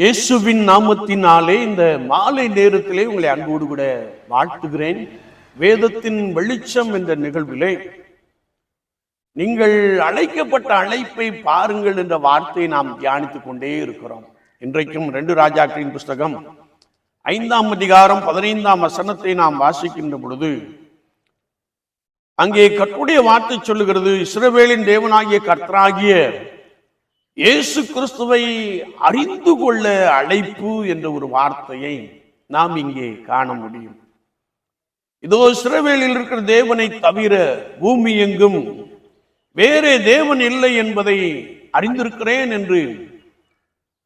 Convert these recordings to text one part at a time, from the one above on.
இயேசுவின் நாமத்தினாலே இந்த மாலை நேரத்திலே உங்களை அன்போடு கூட வாழ்த்துகிறேன். வேதத்தின் வெளிச்சம் என்ற நிகழ்விலே நீங்கள் அழைக்கப்பட்ட அழைப்பை பாருங்கள் என்ற வார்த்தையை நாம் தியானித்துக் கொண்டே இருக்கிறோம். இன்றைக்கும் ரெண்டு ராஜாக்களின் புஸ்தகம் ஐந்தாம் அதிகாரம் பதினைந்தாம் வசனத்தை நாம் வாசிக்கின்ற பொழுது அங்கே கட்டுடைய வார்த்தை சொல்லுகிறது இஸ்ரவேலின் தேவனாகிய கர்த்தராகிய இயேசு கிறிஸ்துவை அறிந்து கொள்ள அழைப்பு என்ற ஒரு வார்த்தையை நாம் இங்கே காண முடியும். இதோ சிறவேலில் இருக்கிற தேவனை தவிர பூமி எங்கும் வேறே தேவன் இல்லை என்பதை அறிந்திருக்கிறேன் என்று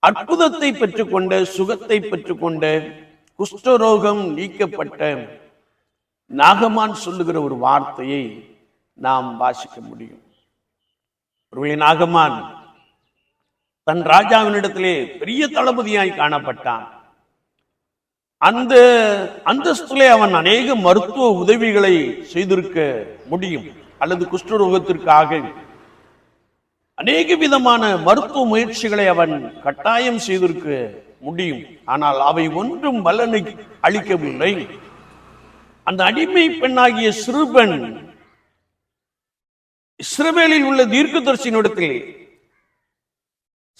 அற்புதத்தை பெற்றுக்கொண்ட சுகத்தை பெற்றுக்கொண்ட குஷ்டரோகம் நீக்கப்பட்ட நாகமான் சொல்லுகிற ஒரு வார்த்தையை நாம் வாசிக்க முடியும். நாகமான் தன் ராஜாவினிடத்திலே பெரிய தளபதியாய் காணப்பட்டான். அந்த அந்தஸ்திலே அவன் அநேக மருத்துவ உதவிகளை செய்திருக்க முடியும் அல்லது குஷ்டரோகத்திற்காக. அநேக விதமான மருத்துவ முயற்சிகளை அவன் கட்டாயம் செய்திருக்க முடியும். ஆனால் அவை ஒன்றும் பலனை அளிக்கவில்லை. அந்த அடிமை பெண்ணாகிய சிறுபெண் இஸ்ரவேலில் உள்ள தீர்க்கதரிசியினிடத்திலே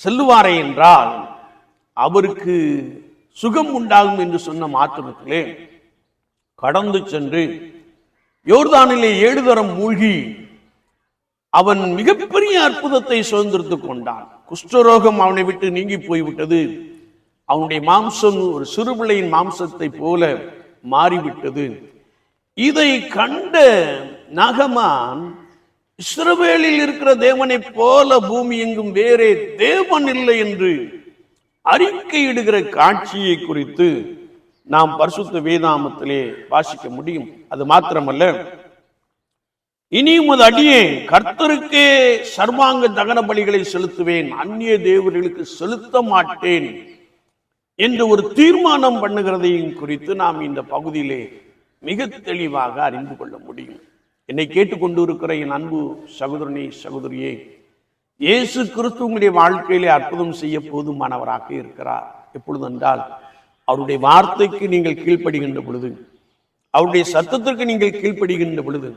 செல்லுவாரே என்றால் அவருக்கு சுகம் உண்டாகும் என்று சொன்ன மாத்திரத்திலே கடந்து சென்று யோர்தானிலே ஏழு தரம் மூழ்கி அவன் மிகப்பெரிய அற்புதத்தை சுதந்திரத்துக் கொண்டான். குஷ்டரோகம் அவனை விட்டு நீங்கி போய்விட்டது. அவனுடைய மாம்சம் ஒரு சிறுபிள்ளையின் மாம்சத்தை போல மாறிவிட்டது. இதை கண்ட நகமான் இஸ்ரவேலில் இருக்கிற தேவனைப் போல பூமி எங்கும் வேறே தேவன் இல்லை என்று அறிக்கையிடுகிற காட்சியை குறித்து நாம் பரிசுத்த வேதாமத்திலே வாசிக்க முடியும். அது மாத்திரமல்ல. இனியும் அது அடியே கர்த்தருக்கே சர்வாங்க தகன பலிகளை செலுத்துவேன். அந்நிய தேவர்களுக்கு செலுத்த மாட்டேன் என்று ஒரு தீர்மானம் பண்ணுகிறதையும் குறித்து நாம் இந்த பகுதியிலே மிக தெளிவாக அறிந்து கொள்ள முடியும். என்னை கேட்டுக்கொண்டு இருக்கிற என் அன்பு சகோதரனே சகோதரியே இயேசு கிறிஸ்து உங்களுடைய வாழ்க்கையிலே அற்புதம் செய்ய போதுமானவராக இருக்கிறார். எப்பொழுது என்றால் அவருடைய வார்த்தைக்கு நீங்கள் கீழ்ப்படுகின்ற பொழுது அவருடைய சத்தத்திற்கு நீங்கள் கீழ்ப்படுகின்ற பொழுது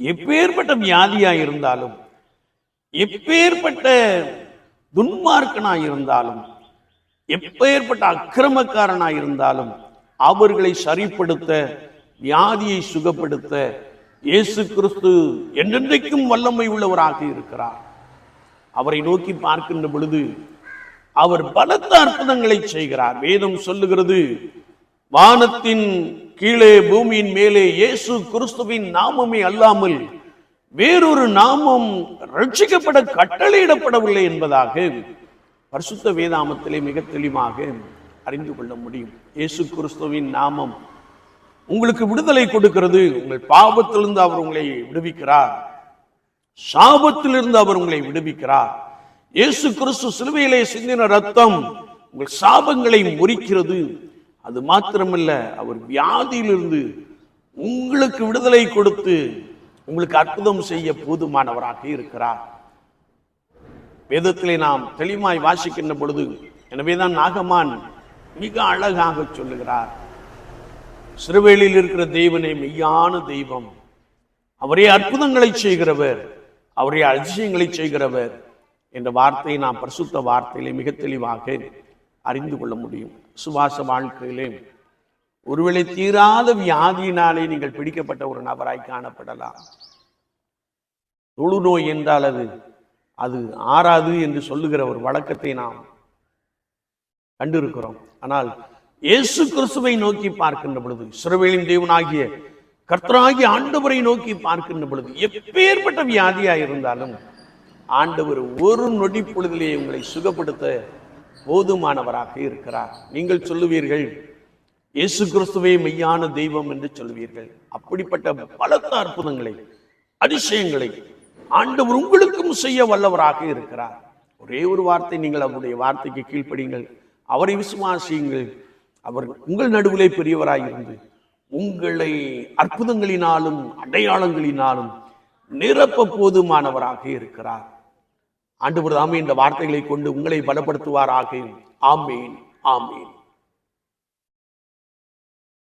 எப்பேற்பட்ட வியாதியா இருந்தாலும் எப்பேற்பட்ட துன்மார்க்கனாக இருந்தாலும் எப்பேற்பட்ட அக்கிரமக்காரனாக இருந்தாலும் அவர்களை சரிப்படுத்த வியாதியை சுகப்படுத்த இயேசு கிறிஸ்து என்றென்றைக்கும் வல்லமை உள்ளவராக இருக்கிறார். அவரை நோக்கி பார்க்கின்ற பொழுது அவர் பலத்த அற்புதங்களை செய்கிறார். வேதம் சொல்லுகிறது வானத்தின் கீழே பூமியின் மேலே இயேசு கிறிஸ்துவின் நாமமே அல்லாமல் வேறொரு நாமம் ரட்சிக்கப்பட கட்டளையிடப்படவில்லை என்பதாக பரிசுத்த வேதாமத்திலே மிக தெளிவாக அறிந்து கொள்ள முடியும். இயேசு கிறிஸ்துவின் நாமம் உங்களுக்கு விடுதலை கொடுக்கிறது. உங்கள் பாவத்திலிருந்து அவர் உங்களை விடுவிக்கிறார். சாபத்திலிருந்து அவர் உங்களை விடுவிக்கிறார். இயேசு கிறிஸ்து சிலுவையிலே சிந்தின ரத்தம் உங்கள் சாபங்களை முறிக்கிறது. அது மாத்திரமல்ல அவர் வியாதியிலிருந்து உங்களுக்கு விடுதலை கொடுத்து உங்களுக்கு அற்புதம் செய்ய போதுமானவராக இருக்கிறார். வேதத்திலே நாம் தெளிவாய் வாசிக்கின்ற பொழுது எனவேதான் நாகமான் மிக அழகாக சொல்லுகிறார். சிறுவேலியில் இருக்கிற தெய்வனே மெய்யான தெய்வம். அவரே அற்புதங்களை செய்கிறவர். அவரே அதிசயங்களை செய்கிறவர் என்ற வார்த்தையை நாம் பரிசுத்த வார்த்தையிலே மிக தெளிவாக அறிந்து கொள்ள முடியும். சுவாச வாழ்க்கையிலே ஒருவேளை தீராத வியாதியினாலே நீங்கள் பிடிக்கப்பட்ட ஒரு நபராய் காணப்படலாம். தொழுநோய் என்றால் அது அது ஆறாது என்று சொல்லுகிற ஒரு வழக்கத்தை நாம் கண்டிருக்கிறோம். ஆனால் இயேசு கிறிஸ்துவை நோக்கி பார்க்கின்ற பொழுது சிறுவேலின் தேவனாகிய கர்த்தராகிய ஆண்டவரை நோக்கி பார்க்கின்ற பொழுது எப்பேற்பட்ட வியாதியா இருந்தாலும் ஆண்டவர் ஒரு நொடி பொழுதிலே உங்களை சுகப்படுத்த போதுமானவராக இருக்கிறார். நீங்கள் சொல்லுவீர்கள் இயேசு கிறிஸ்துவே மெய்யான தெய்வம் என்று சொல்வீர்கள் அப்படிப்பட்ட பலத்த அற்புதங்களை அதிசயங்களை ஆண்டவர் உங்களுக்கும் செய்ய வல்லவராக இருக்கிறார். ஒரே ஒரு வார்த்தை நீங்கள் அவருடைய வார்த்தைக்கு கீழ்ப்படிங்கள் அவரை விசுவாசியுங்கள். அவர் உங்கள் நடுவிலே பெரியவராயிருந்து உங்களை அற்புதங்களினாலும் அடையாளங்களினாலும் நிரப்ப போதுமானவராக இருக்கிறார். ஆண்டு தாமே இந்த வார்த்தைகளை கொண்டு உங்களை பலப்படுத்துவாராக. ஆமேன் ஆமேன்.